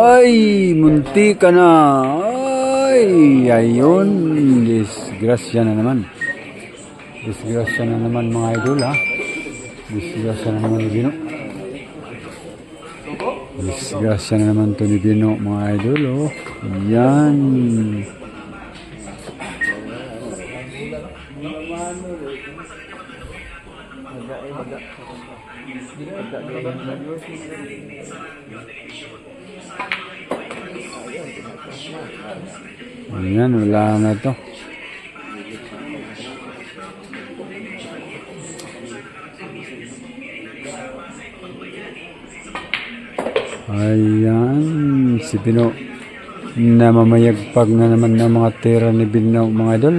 Ay, munti ka na. Ay, ayun. Disgrasya na naman. Disgrasya na naman mga idol ha. Disgrasya na naman ni Bino. Disgrasya na naman to ni Bino mga idol oh. Yan. Yan, wala na to. Ayan, si Pino. Namamayagpag na naman ng mga tira ni Bino, mga idol.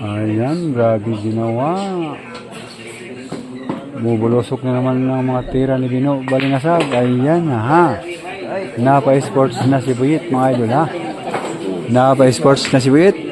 Ayan, grabe ginawa. Bubulosok na naman ng mga tira ni Bino Balingasag. Ayan, ha. Napa sports na si Buyit, mga idol, ha. Napa sports na si Buyit.